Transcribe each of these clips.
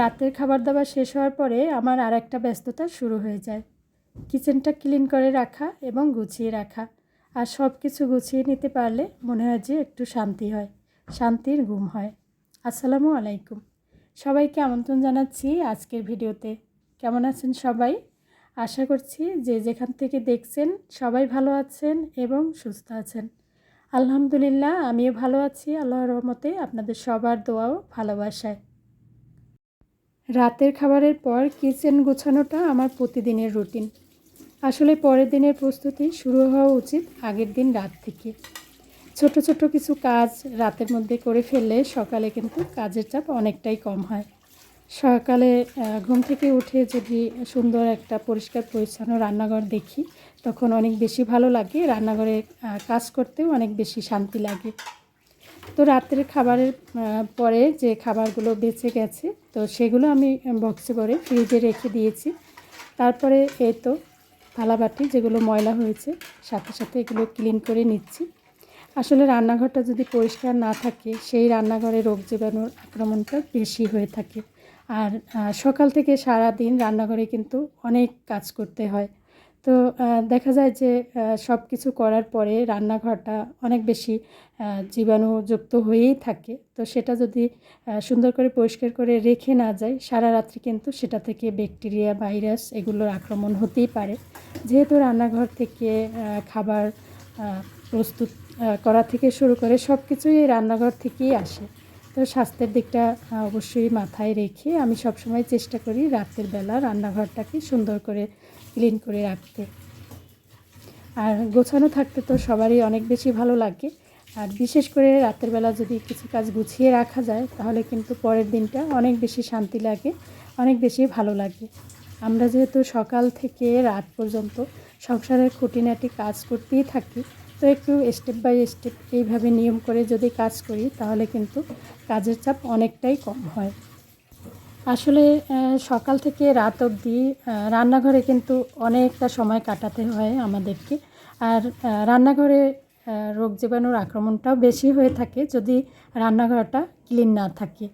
রাতের খাবার দাবার শেষ হওয়ার পরে আমার আর একটা ব্যস্ততা শুরু হয়ে যায়। কিচেনটা ক্লিন করে রাখা এবং গুছিয়ে রাখা। আর সব কিছু গুছিয়ে নিতে পারলে মনে হয় যে একটু শান্তি হয়, শান্তির ঘুম হয়। আসসালামু আলাইকুম। সবাইকে আমন্ত্রণ জানাচ্ছি আজকের ভিডিওতে। কেমন আছেন সবাই? আশা করছি যে যেখান থেকে দেখছেন সবাই ভালো আছেন এবং সুস্থ আছেন। আলহামদুলিল্লাহ, আমিও ভালো আছি। আল্লাহর রহমতে আপনাদের সবার দোয়াও ভালোবাসায়। রাতের খাবারের পর কিচেন গোছানোটা আমার প্রতিদিনের রুটিন। আসলে পরের দিনের প্রস্তুতি শুরু হওয়া উচিত আগের দিন রাত থেকে। ছোট ছোট কিছু কাজ রাতের মধ্যে করে ফেললে সকালে কিন্তু কাজের চাপ অনেকটাই কম হয়। সকালে ঘুম থেকে উঠে যদি সুন্দর একটা পরিষ্কার, পরিচ্ছন্ন রান্নাঘর দেখি, তখন অনেক বেশি ভালো লাগে। রান্নাঘরে কাজ করতেও অনেক বেশি শান্তি লাগে। তো রাত্রের খাবারের পরে যে খাবারগুলো বেঁচে গেছে তো সেগুলো আমি বক্সে করে ফ্রিজে রেখে দিয়েছি। তারপরে এই তো থালাবাটি যেগুলো ময়লা হয়েছে, সাথে সাথে এগুলো ক্লিন করে নিচ্ছি। আসলে রান্নাঘরটা যদি পরিষ্কার না থাকে, সেই রান্নাঘরে রোগ জীবাণুর আক্রমণটা বেশি হয়ে থাকে। আর সকাল থেকে সারা দিন রান্নাঘরে কিন্তু অনেক কাজ করতে হয়। তো দেখা যায় যে সব কিছু করার পরে রান্নাঘরটা অনেক বেশি জীবাণুযুক্ত হয়েই থাকে। তো সেটা যদি সুন্দর করে পরিষ্কার করে রেখে না যায়, সারা রাত্রি কিন্তু সেটা থেকে ব্যাকটেরিয়া, ভাইরাস এগুলোর আক্রমণ হতেই পারে। যেহেতু রান্নাঘর থেকে খাবার প্রস্তুত করা থেকে শুরু করে সব কিছুই এই রান্নাঘর থেকেই আসে। তো স্বাস্থ্যের দিকটা অবশ্যই মাথায় রেখে আমি সবসময় চেষ্টা করি রাতের বেলা রান্নাঘরটাকে সুন্দর করে ক্লিন করে রাখতে। আর গোছানো থাকতে তো সবারই অনেক বেশি ভালো লাগে। আর বিশেষ করে রাতের বেলা যদি কিছু কাজ গুছিয়ে রাখা যায়, তাহলে কিন্তু পরের দিনটা অনেক বেশি শান্তি লাগে, অনেক বেশি ভালো লাগে। আমরা যেহেতু সকাল থেকে রাত পর্যন্ত সংসারের খুঁটিনাটি কাজ করতেই থাকি তো একটু স্টেপ বাই স্টেপ এইভাবে নিয়ম করে যদি কাজ করি, তাহলে কিন্তু কাজের চাপ অনেকটাই কম হয়। আসলে সকাল থেকে রাত অবধি রান্নাঘরে কিন্তু অনেকটা সময় কাটাতে হয় আমাদেরকে। আর রান্নাঘরে রোগ জীবাণুর আক্রমণটাও বেশি হয়ে থাকে যদি রান্নাঘরটা ক্লিন না থাকে।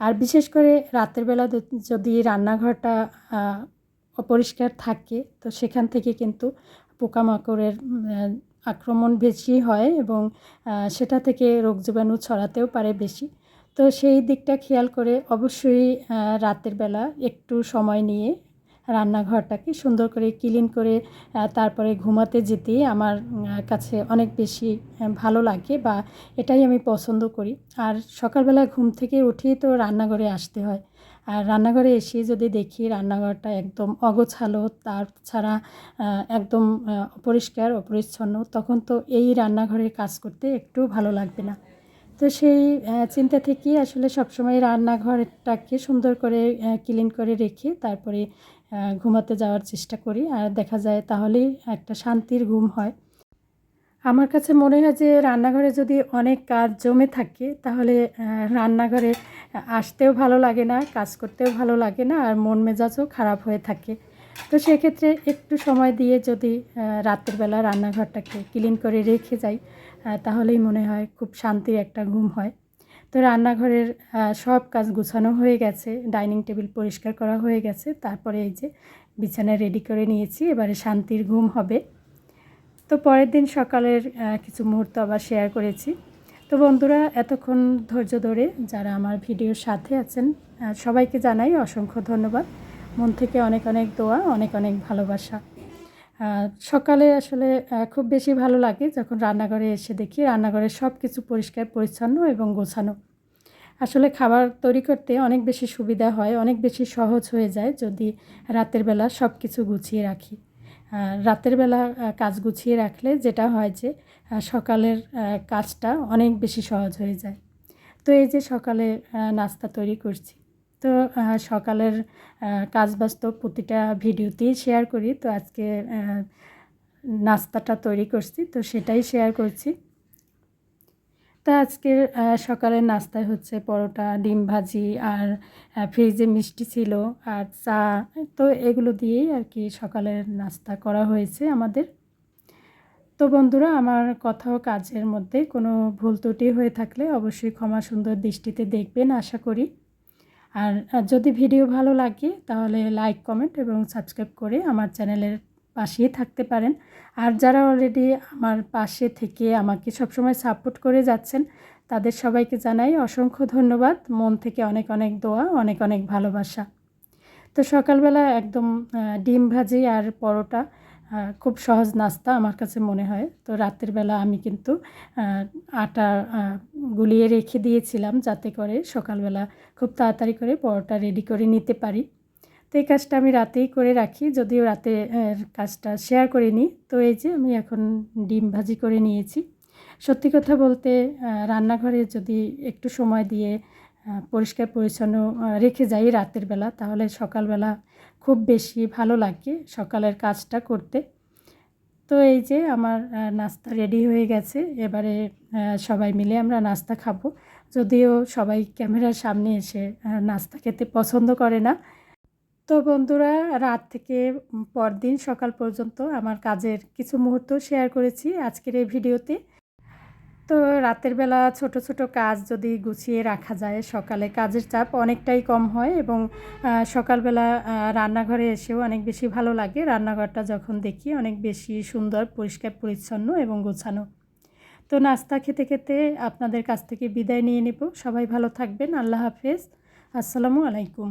আর বিশেষ করে রাতের বেলা যদি রান্নাঘরটা অপরিষ্কার থাকে, তো সেখান থেকে কিন্তু পোকামাকড়ের আক্রমণ বেশি হয় এবং সেটা থেকে রোগ জীবাণু ছড়াতেও পারে বেশি। তো সেই দিকটা খেয়াল করে অবশ্যই রাতের বেলা একটু সময় নিয়ে রান্নাঘরটাকে সুন্দর করে ক্লিন করে তারপরে ঘুমাতে যেতেই আমার কাছে অনেক বেশি ভালো লাগে বা এটাই আমি পছন্দ করি। আর সকালবেলা ঘুম থেকে উঠেই তো রান্নাঘরে আসতে হয়। আর রান্নাঘরে এসে যদি দেখি রান্নাঘরটা একদম অগোছালো, তার ছাড়া একদম অপরিষ্কার, অপরিচ্ছন্ন, তখন তো এই রান্নাঘরে কাজ করতে একটু ভালো লাগবে না। তো সেই চিন্তা থেকেই আসলে সবসময় রান্নাঘরটাকে সুন্দর করে ক্লিন করে রেখে তারপরে ঘুমাতে যাওয়ার চেষ্টা করি। আর দেখা যায় তাহলেই একটা শান্তির ঘুম হয়। আমার কাছে মনে হয় যে রান্নাঘরে যদি অনেক কাজ জমে থাকে, তাহলে রান্নাঘরে আসতেও ভালো লাগে না কাজ করতেও ভালো লাগে না আর মন মেজাজও খারাপ হয়ে থাকে। তো সেক্ষেত্রে একটু সময় দিয়ে যদি আহ, রাতের বেলা রান্নাঘরটাকে ক্লিন করে রেখে যাই তাহলেই মনে হয় খুব শান্তির একটা ঘুম হয়। তো রান্নাঘরের সব কাজ গুছানো হয়ে গেছে ডাইনিং টেবিল পরিষ্কার করা হয়ে গেছে তারপরে এই যে বিছানা রেডি করে নিয়েছি এবারে শান্তির ঘুম হবে। তো পরের দিন সকালের কিছু মুহূর্ত আবার শেয়ার করেছি। তো বন্ধুরা, এতক্ষণ ধৈর্য ধরে যারা আমার ভিডিওর সাথে আছেন সবাইকে জানাই অসংখ্য ধন্যবাদ। মন থেকে অনেক অনেক দোয়া, অনেক অনেক ভালোবাসা। সকালে আসলে খুব বেশি ভালো লাগে যখন রান্নাঘরে এসে দেখি রান্নাঘরে সব কিছু পরিষ্কার, পরিচ্ছন্ন এবং গোছানো। আসলে খাবার তৈরি করতে অনেক বেশি সুবিধা হয়, অনেক বেশি সহজ হয়ে যায় যদি রাতের বেলা সব কিছু গুছিয়ে রাখি। রাতের বেলা কাজ গুছিয়ে রাখলে যেটা হয় যে সকালের কাজটা অনেক বেশি সহজ হয়ে যায়। তো এই যে সকালে নাস্তা তৈরি করছি। তো সকালের কাজ বাস্তব প্রতিটা ভিডিওতেই শেয়ার করি। তো আজকে নাস্তাটা তৈরি করছি। তো সেটাই শেয়ার করছি। তা আজকের সকালের নাস্তায় হচ্ছে পরোটা, ডিম ভাজি আর ফ্রিজে মিষ্টি ছিল আর চা, তো এগুলো দিয়েই আর কি সকালের নাস্তা করা হয়েছে আমাদের। তো বন্ধুরা, আমার কথা ও কাজের মধ্যে কোনো ভুল ত্রুটি হয়ে থাকলে অবশ্যই ক্ষমা সুন্দর দৃষ্টিতে দেখবেন, আশা করি। আর যদি ভিডিও ভালো লাগে তাহলে লাইক, কমেন্ট এবং সাবস্ক্রাইব করে আমার চ্যানেলের পাশেই থাকতে পারেন। আর যারা অলরেডি আমার পাশে থেকে আমাকে সবসময় সাপোর্ট করে যাচ্ছেন, তাদের সবাইকে জানাই অসংখ্য ধন্যবাদ। মন থেকে অনেক অনেক দোয়া, অনেক অনেক ভালোবাসা। তো সকালবেলা একদম ডিম ভাজি আর পরোটা খুব সহজ নাস্তা আমার কাছে মনে হয়। তো রাতের বেলা আমি কিন্তু আটা গুলিয়ে রেখে দিয়েছিলাম যাতে করে সকালবেলা খুব তাড়াতাড়ি করে পরোটা রেডি করে নিতে পারি। তো এই কাজটা আমি রাতেই করে রাখি, যদিও রাতে কাজটা শেয়ার করে নিই। তো এই যে আমি এখন ডিম ভাজি করে নিয়েছি। সত্যি কথা বলতে রান্নাঘরে যদি একটু সময় দিয়ে পরিষ্কার পরিচ্ছন্ন রেখে যাই রাতের বেলা, তাহলে সকালবেলা খুব বেশি ভালো লাগে সকালের কাজটা করতে। তো এই যে আমার নাস্তা রেডি হয়ে গেছে, এবারে সবাই মিলে আমরা নাস্তা খাব। যদিও সবাই ক্যামেরার সামনে এসে নাস্তা খেতে পছন্দ করে না তো বন্ধুরা, রাত থেকে পরদিন সকাল পর্যন্ত আমার কাজের কিছু মুহূর্ত শেয়ার করেছি আজকের এই ভিডিওতে। তো রাতের বেলা ছোট ছোট কাজ যদি গুছিয়ে রাখা যায়, সকালে কাজের চাপ অনেকটাই কম হয় এবং সকালবেলা রান্নাঘরে এসেও অনেক বেশি ভালো লাগে। রান্নাঘরটা যখন দেখি অনেক বেশি সুন্দর, পরিষ্কার, পরিচ্ছন্ন এবং গোছানো। তো নাস্তা খেতে খেতে আপনাদের কাছ থেকে বিদায় নিয়ে নেব। সবাই ভালো থাকবেন। আল্লাহ হাফেজ। আসসালামু আলাইকুম।